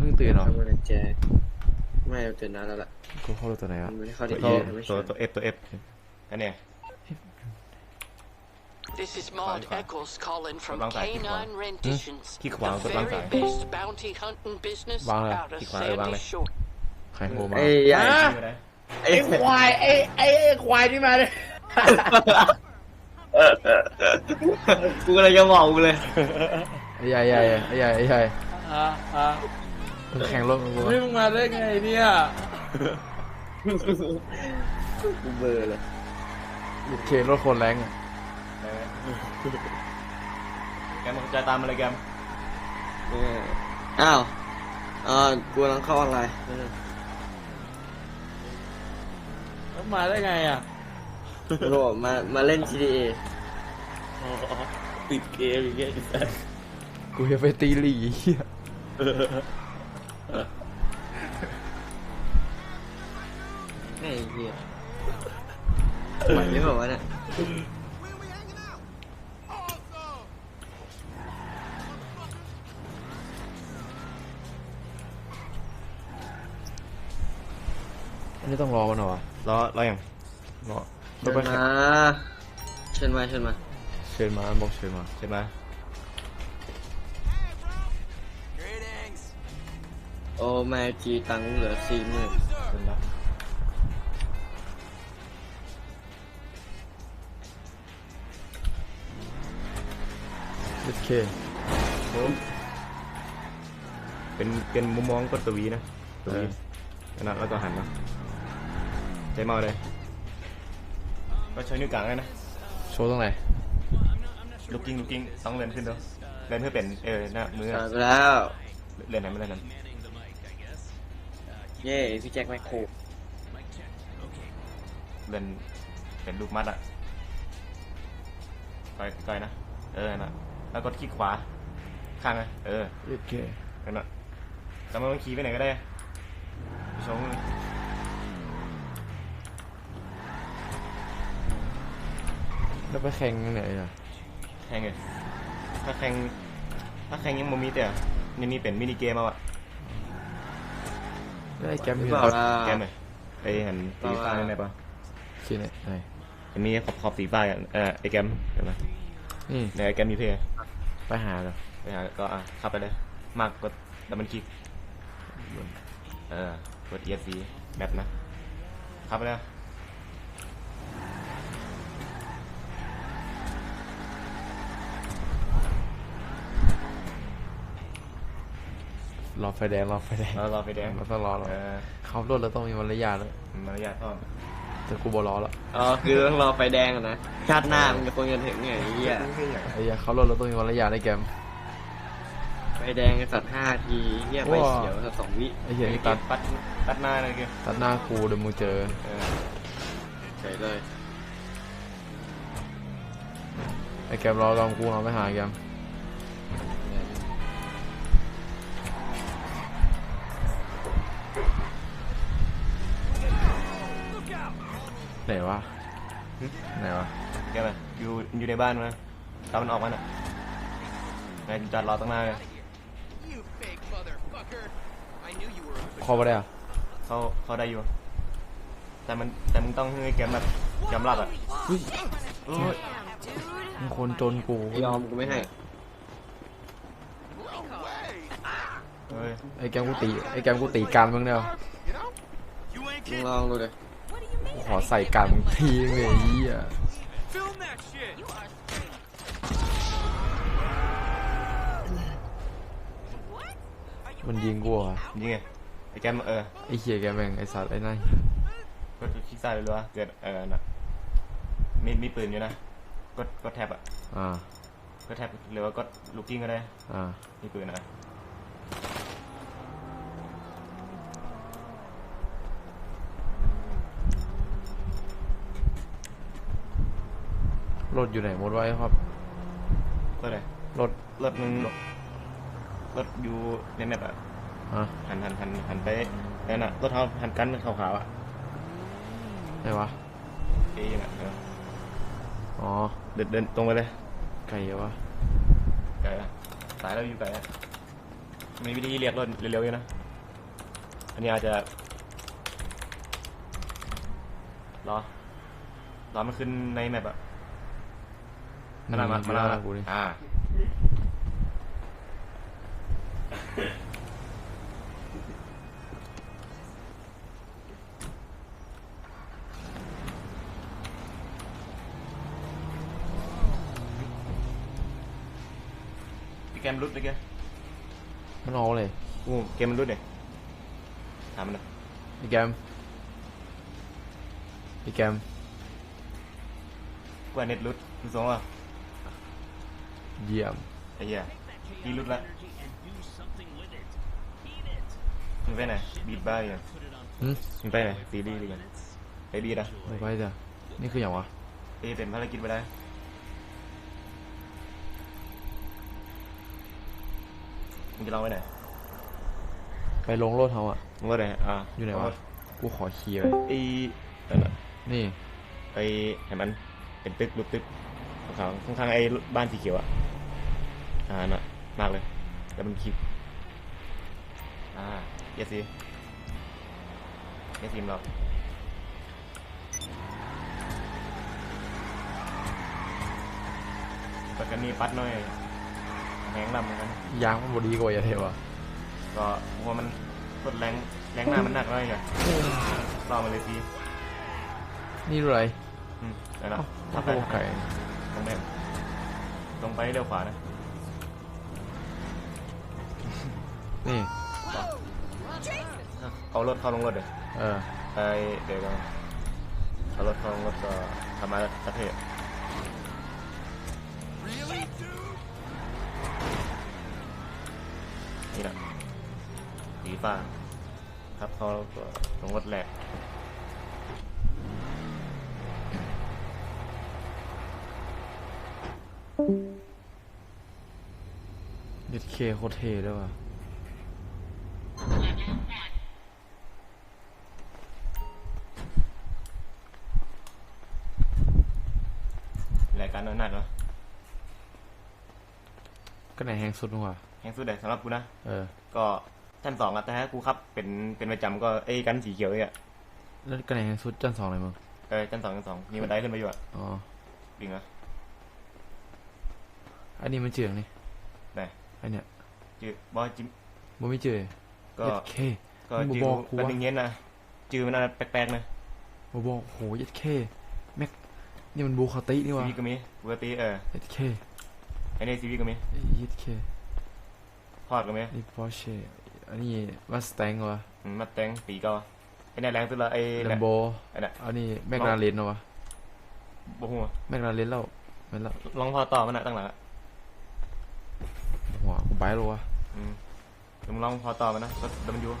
เพิ่งตื่นเหรอทำอะไรแจไม่ตื่นนานแล้วล่ะกูเข้าตัวไหนมัวะนไม่ได้เข้าได้ตัวเย E อะไม่ตัวใช่ตัว F ตัว F อันเนี้ย This is Maud Fine, fine. Eccles calling from Long time, keep Canine Renditions, Keep the quiet, good long very time. best bounty hunting business Vâng ạ, out of keep quiet, vâng Sandy ạ. Shore. ใครโทรมาไอ้ใหญ่อยู่ไหนไอ้ควายไอ้ไอ้ไอ้ควายที่มาเลยกูกำลังจะบอกกูเลยไอ้ใหญ่ใหญ่ไอ้ใหญ่ไอ้ใหญ่อ่าอ่ามึง แข่งรถมึงกูเฮ้ยมึงมาได้ไงเนี่ยกูเบลอร์เลยเคนรถคนแรงอะไหนไหมแกมจะตามอะไรแกมเอออ้าวอ่ากูกำลังเข้าออนไลน์แล้วมาได้ไงอะกูบอกมามาเล่น GTA อ๋อติดเกมอย่างเงี้ยไอ้สัสกูจะไปตีหลีเหี้ย ไอ้เหี้ยไหวหรือเปล่าวะเนี่ยอันนี้ต้องรอมันเหรอวะรอรออย่างรอรเชิถญไปแข่มางเชิญมาเชิญมา เชิญมาบอกเชิญมาใช่ไหมโอ้แม่จีตังค์เหลือสี่หมื่นเห็นแล้วโอเคโอ้เป็นเป็นมุมมองกดตัววีนะตัววีนะแล้วก็หันนะใจเมาเลยก็ใช้นิ้วกลางเลยนะโชว์ตรงไหนลูกกิ้งลูกกิ้งต้องเล่นขึ้นด้วยเล่นเพื่อเป็นเออหน้ามือจ่ายไปแล้วเล่นไหนไม่เล่นนั้น เย้พี่แจ็คแมคโครเล่นเป็นลูกมัดอะก้อยก้อยนะ เออนะแล้วกดคลิกขวา ข้างนะเออโอเคนั่นน่ะแล้วมันต้องขี่ไปไหนก็ได้ไปชมมือแล้วไปแข่งยังไงอะแข่งเลยถ้าแข่งถ้าแข่งยังบ่มีแต่นี่มีเป็นมินิเกมเอาอะแล้ว ไอ้แกมหรืออยู่เปไหล่านล่ะเกมเลยไปเห็นสีฟ้าได้ไหมปะที่ไหนไหนมันมีขอบขอบสีฟ้าอะเออไอแกมเห็นไหมนี่ในไอแกมมีเพย์ไปหาเหรอไปหาก็อะขับไปเลยมากกดดับมันคลิกเออกด ESC แบบนะขับไปเลย รอไฟแดงรอไฟแดงแล้วรอไฟแดงเราต้องรอรอเออขับรถเราต้องมีมารยาทเลยมารยาทพ่อมแต่กูบอกรอแล้วอ๋อคือต้องรอไฟแดงอะนะชาติหน้ามันจะคงจะถึงไงไอ้เหี้ยไอ้เหี้ยขับรถเราต้องมีมารยาทไอ้แกม ไฟแดงสัตว์ห้าทีเหี้ยไฟเขียวสัตว์สองวิไอ้เหี้ยไอนี่ตัตัดดปัดตัดหน้าเลยคือตัดหน้ากูเดี๋ยวมึงเจอเออใช่เลยไอ้แกมรอรอกูเราไปหาไอ้แกม ไหนวะไหนวะแกแบบอยู่อยู่ในบ้านมาตามมันออกมาน่ะไงจอดรอตั้งหน้าเลย You fake motherfucker! I knew you were a คอไปได้อะเขาเขาได้อยู่ แต่มันแต่มึงต้องให้แกมแบบยอมรับอะอุ้ยมึงคนจนกูยอมกูไม่ให้ เฮ้ยไอ้แกมกูตีไอ้แกมกูตีกันมึงเนี่ยมึงลองดูเลยกูข อใส่กันมึงทีนึงเลยไอ้เหี้ย Film that shit! มันยิงกูเหรอะยิงไงไอ้แกมเออไอ้เหี้ยแกแม่งไอ้สัตว์ไอ้นั่นกดคลิกซ้ายเลยรัวๆเกิดเออน่ะมีมีปืนอยู่นะกดกดแท็บอะอ่ากดแท็บหรือว่ากดลูกกิ้งก็ได้อ่ามีปืนนะ รถอยู่ไหนหมดไว้ครับก็เลยรถรถมึงรถอยู่ในแมปอะอะหันหันหันหันไปนั่นน่ะรถเขาหันกันขาวๆอะไหนวะเอ้ยน่ะเอออ๋อเดินเดินตรงไปเลยไก่เหรอวะไกลอะสายเราอยู่ไกลอะมีวิธีเรียกรถเร็วๆอยู่นะอันนี้อาจจะรอรอมันขึ้นในแมปอะ มาแล้วมามาแล้วหน้กูนี่อ่าพี่แกมรุดเลยแกมันออกเลยกูเกมมันรุดเนี่ยถามมันหน่อยพี่แกมพี่แกมกูว่าเน็ตรุดมึงสงว่า เยี่ยมไอ้เหี้ยพี่รุดละมึงไปไหนบีดบ้าอย่างหึมึงไปไหนซีรีส์ดีกันไปบีดอะไม่ไปจ้ะนี่คืออย่างวะเอ้ยเป็นภารกิจไปได้มึงจะลองไปไหนไปลงรถเขาอะมึงว่าไหนอ่าอยู่ไหนวะกูขอขี่ไปไอ้นั่นน่ะนี่ไปเห็นมันเป็นตึกรูปตึกขาวๆข้างๆไอ้บ้านสีเขียวอะ อ่าน่ะมากเลยแล้วมันคลิปอ่าเยสีเยสีมเราปัดกันนี้ปัดหน่อยแหงลำเหมือนกันยางมันบดีกว่าอย่าเทวะก็หัวมันกดแรงแรงหน้ามันหนักหน่อยไงรอมันเลยสินี่รู้อะไรอืมนั่นแหละเอ้าถ้าถ้าไปโคไก่ตรงไปตรงไปเร็วขวานะ นี่เอารถเข้าลงรถเดี๋ยวเออ ไปเดี๋ยวก่อนเอารถเข้าลงรถก็ทำมาประเทศนี่แหละสีฟ้าครับเขาก็ลงรถแหลกเด็ดเคโคตรเทด้วยว่ะ ก็ไหนแหงสุดมั้งวะแห้งสุดเลยสำหรับกูนะเออ ก็ชั้นสองอะแต่ถ้ากูขับเป็นเป็นประจำก็ไอ้กันสีเขียวเนี่ยแล้วก็ไหนแหงสุดจันสองเลยมึงเออชั้นสองชั้นสองมีบันไดขึ้นไปอยู่อะอ๋อดิ่งเหรออันนี้มันเจืองนี่ไหนอันเนี้ยจือบอจิมมันไม่เจือก็เย็ดเคก็มึงจือบอกกูกันวะหนึ่งเย็นนะจือมันอะไรแปลกๆนะมาบอกโหเย็ดเคแม็กนี่มันบูคาตินี่ซีวะวีก็มีปกติเออเย็ดเคไอ้นี่ซีวีก็มีเอ้ยเย็ดเคพอดก็มีนี่ปอร์เช่อันนี้มาสแตงวะอืมมาแต่งปีก็ไอ้นี่แรงสุดละไอ้ลัมโบไอ้น่ะอันนี้แมกนาเรนวะบ่หัวแมกนาเรนแล้วไม่แล้วลองพอต่อมันอะตั้งหลังอะหัวกูไปแล้ววะอืมเดี๋ยวมึงลองพอต่อมันนะรถดับเบิลยู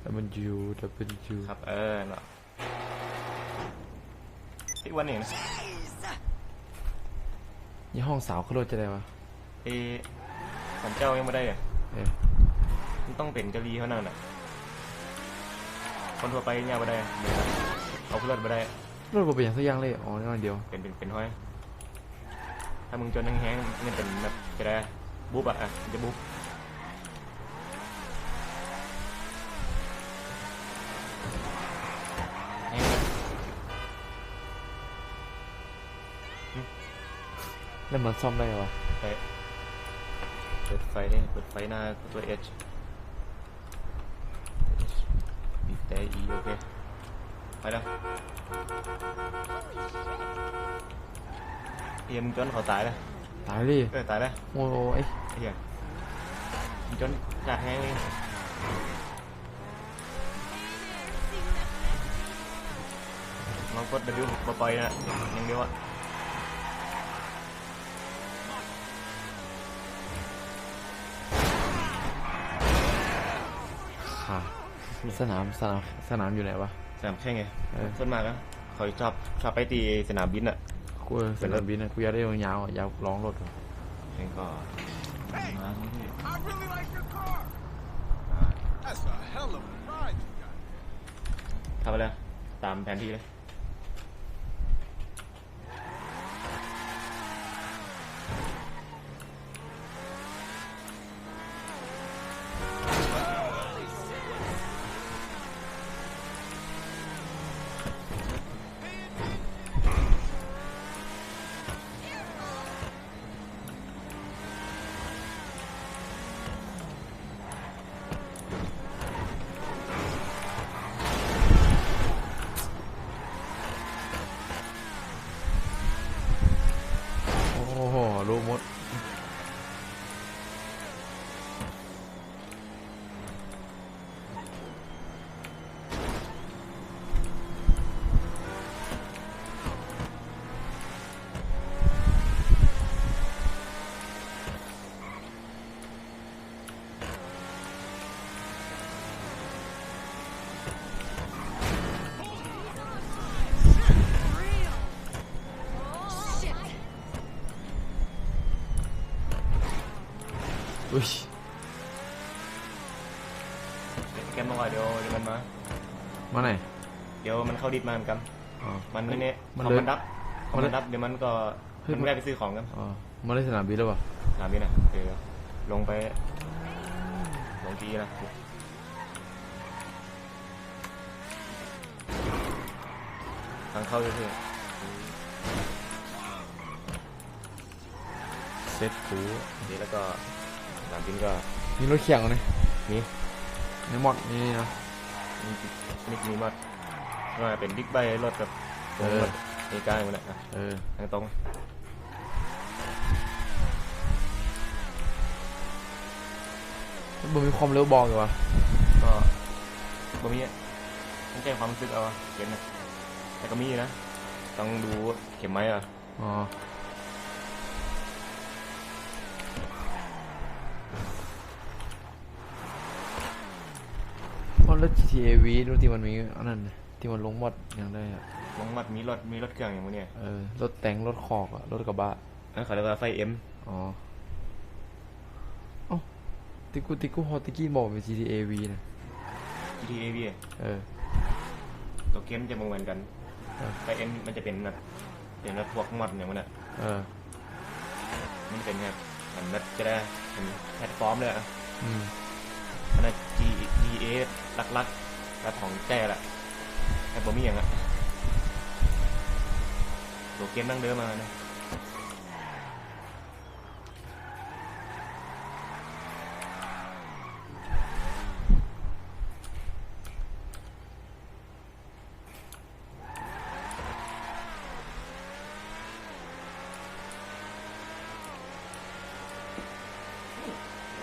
แล้วมันยูดับเบิลยูครับเออเนาะไอ้วันนี้นะ ยี่ห้องสาวขึ้นรถจะได้วะไอ้สันเจ้ายังไม่ได้อะเออมันต้องเป็นกะลีเท่านั้นอะ คนทั่วไปเนี่ยไม่ได้เอาขึ้นรถไม่ได้ รถบ่เป็นอย่างสักอย่างเลยอ๋อนี่วันเดียวเป็นเป็นเป็นห้อยถ้ามึงจนแห้งๆมันเป็นแบบจะได้บุ๊บอะอะมันจะบุ๊บ แล้วมันซ่อมได้วะไปเปิดไฟนี่เปิดไฟหน้าตัวเอชบีบแต่อีโอเคไปแล้วเฮียมึงจนเขาตายแล้วตายดิเออตายแล้วโอ้ยไอ้เหี้ยมึงจนจัดแห้งเลยลองกด W บ่ปล่อยนะอย่างเดียวอะ สนามสนามสนามอยู่ไหนวะ สนามแข่งไงเออส่วนมากอะเขาชอบชอบไปตีสนามบินอะกูสนามบินนะกูอยากได้ยาวๆอะอยากร้องรถว่ะแข่งก็ I really like your car. That's a hell of a ride you got. ทำไปเลยตามแผนที่เลย อุ้ยแกมมาว่าเดี๋ยวเดี๋ยวมันมา มาไหน เดี๋ยวมันเข้าดิบมาเหมือนกัน อ๋อ มันไม่เนี่ยมันเขาเลย มันดับเขามันเลยมันดับเดี๋ยวมันก็เฮ้ย มันไม่ได้ไปซื้อของกันอ๋อมาได้สนามบินแล้ววะถามนี่นะเดี๋ยวลงไป ลงทีนะทางเข้าเรื่อยเซ็ตกูๆเดี๋ยวแล้วก็ สนามบินก็มีรถเขียงนี่มีในมอดนี่นะมีมีมีมาว่าเป็นบิ๊กไบค์รถกับเออรถมีการมันนะอะเออทางตรงมันมีความเร็วบอกอยู่วะก็บ่มีอะต้องแจ้งความรู้สึกเอาอะเข็มนะแต่ก็มีนะ ต้องดูเข็มไหมอะอ๋อ เพราะรถ GTA V ดูที่มันมีอันนั้นน่ะที่มันลงมอดอย่างได้อะลงมัดมีรถมีรถเครื่องอย่างพวกเนี้ยเออรถแต่งรถขอกอะรถกระบะนั่นเขาเรียกว่าไฟเอ็มอ๋อเอ้าติกูติกูฮอติกี้บอกเป็น GTA V นะ GTA V อะเออ ตัวเกมจะเหมือนกันเออ ไฟเอ็มมันจะเป็นแบบเป็นแบบพวกมอดอย่างมันอะเออมันเป็นแบบเหมือนแบบจะได้เป็นแพลตฟอร์มเลยอะอืม มันน่ะ G G A ลักๆแบบของแจ้ละแต่ผมมีอย่างอะตัวเกมนั่งเดิมมานะ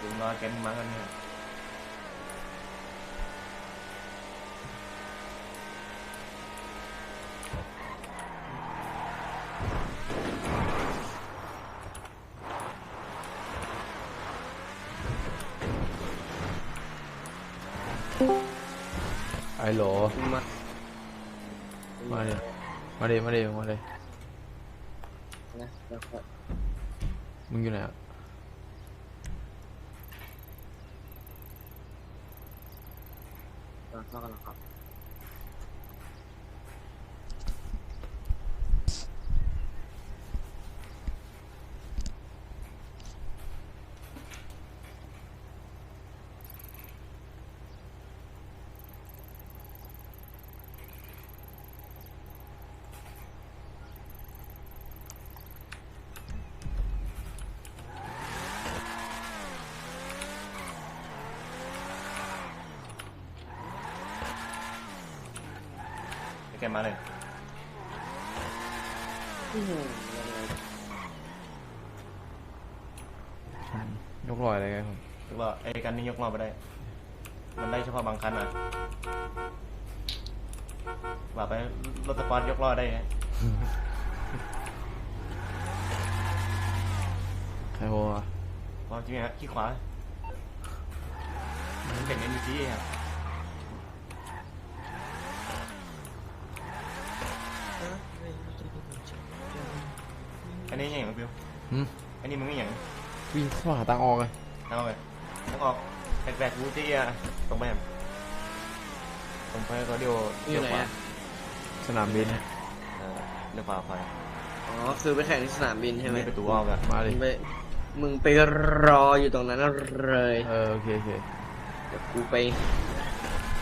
ลุงรอเกมมา ไอ้โหลมามาดิมาดิมาดิมาดินะแล้วก็มึงอยู่ไหนอะแล้วก็แล้วครับ มมาเลยอืมยังไงยกลอยอะไรกันครับถึงว่าไอ้กันนี่ยกมาไปได้ มันได้เฉพาะบางคันอะว่าไปรถสปอร์ตยกล้อได้ไงใครโหวะพอจริงฮะขี้ขวามันเป็น NPC ครับ อันนี้ยังไงบิวหืม อันนี้มึงไม่อย่างวิ่งเข้าหาทางออกเลยเอาไปต้องออกแบกๆกูจี้อะตรงไปครับตรงไปก็เดี๋ยวอยู่ไหนขวาอะสนามบินเออเลี้ยวขวาขวาอ๋อคือไปแข่งที่สนามบินใช่ไหมมีประตูออกอะมาดิมึงไปมึงไปรออยู่ตรงนั้นเลยเออโอเคโอเคเดี๋ยวกูไป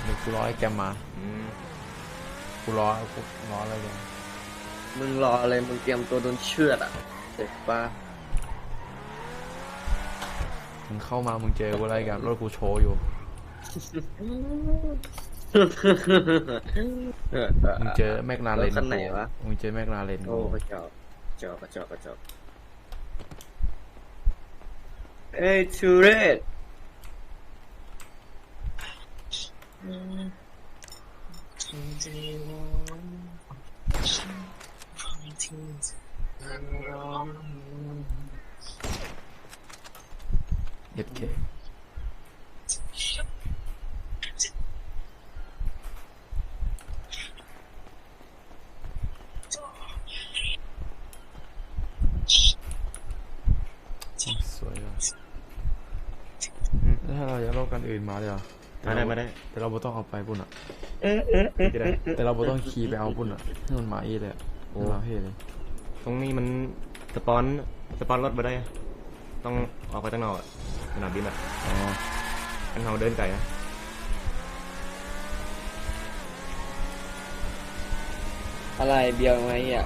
เดี๋ยวกูรอให้แกมมาอืมกูรอกูรออะไรกัน มึงรออะไรมึงเตรียมตัวโดนเชือดอะเจ็บปะมึงเข้ามามึงเจอกูอะไรกันรถกูโชว์อยู่มึงเจอแมกนาเรนรถคันไหนวะมึงเจอแมกนาเรนโอ้กูกระจอกจอกกระจอกกระจอกเอ้ยทูเรศ เอ็ดเคสวยว่ะกันอื่นมาเลยเหรอมาได้มาได้ แต่เราไม่ต้องเอาไปปุ่นอะจะได้แต่เราไม่ต้องขี่ไปเอาปุ่นอะให้มันมาเองเลยอะ โอ้ให้มาเพ่เลยตรงนี้มันสปอนสปอนรถมาได้ ต้องออกไปตั้งนอกอะสนามบินอะอ๋ออันเราเดินไก่อะอะไรเบียวไงอะ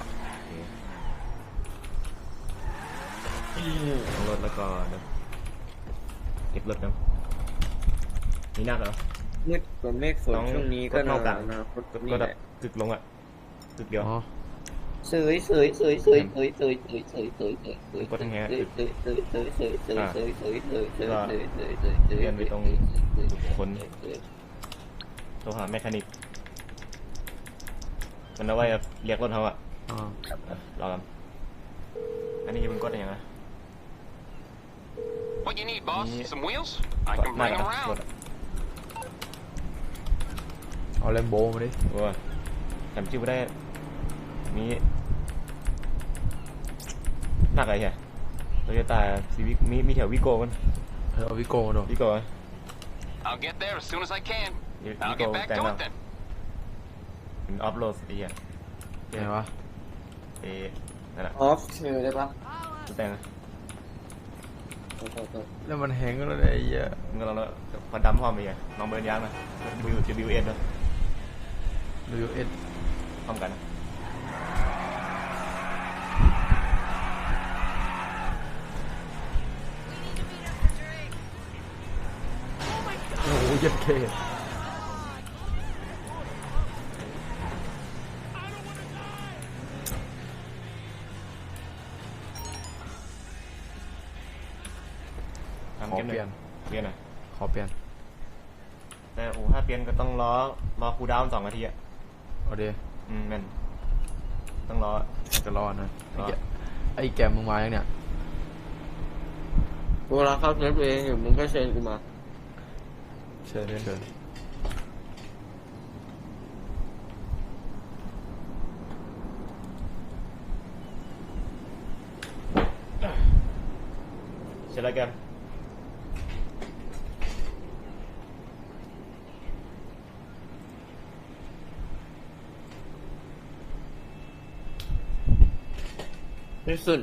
ต้องรถแล้วก็เดี๋ยวเก็บรถนะนี่หนักเหรอมืดฝนเมฆฝนต้องช่วงนี้ก็กดหเท่านากันวนะคตก็นี่ก็แหแบบละกึกลงอะกึกเดียวอ๋อ เสยเสยเสยเสยเสยเสยเสยเสยเสยเสยเสยกดทั้งแฮะเสยเสยเสยเสยเสยเสยเสยเสยเสยเสยเสยเสยเสยเสยเรียนไปตรงคนโทรหาแมคานิก มันเอาไว้เรียกรถเขาอะอ๋อเออรอกันอันนี้จะเป็นกดอะไรอย่างนะ What you need, boss? Some wheels? I can bring them around. เอาแลมโบมาดิโอ้ยจำชื่อไม่ได้มี หนักอะไรเหรอโตโยต้าซีวิกมีมีแถววิโก้กันเออเอาวิโก้มาดูวิโก้อะ I'll get there as soon as I can. You- you I'll go get back stand to up. it then. เป็นออฟโรดไอ้เหี้ยไงวะเอ๊ะนั่นแหละออฟเชอร์ได้ปะตุ๊แต่งนะโทษโทษโทษแล้วมันแหงก็แล้วเนี่ยไอ้เหี้ยมึงก็ลองแล้วพอดำพร้อมไปอะลองเบิร์นยางหน่อยวิวจะวิวเอ็นเนาะดูเอ็ดพร้อมกันนะ โอ้โหเยัดเคทำขอเกมหเปน่ลี่อยยนเปลี่ยนหน่อยขอเปลี่ยนแต่โอ้ถ้าเปลี่ยนก็ต้องรอรอคูลดาวน์สองนาทีอะเอาดิอืมแม่นต้องรอจะรอดนะไอ้รอแกไอ้แกมมึงมายังเนี่ยเวลาเข้าเซฟเองอยู่มึงก็เชิญกูมา เชิญเชิญเสร็จแล้วแกมไม่ขึ้น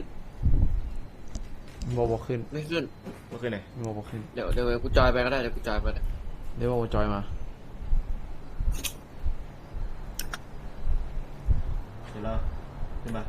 โมบอกขึ้นไม่ขึ้นเมื่อคืนไหน โมบอกขึ้น เดี๋ยวเดี๋ยวกูจอยไปก็ได้เดี๋ยวกูจอยไปเลยเรียกว่า 你幫我載嘛？算啦，點啊？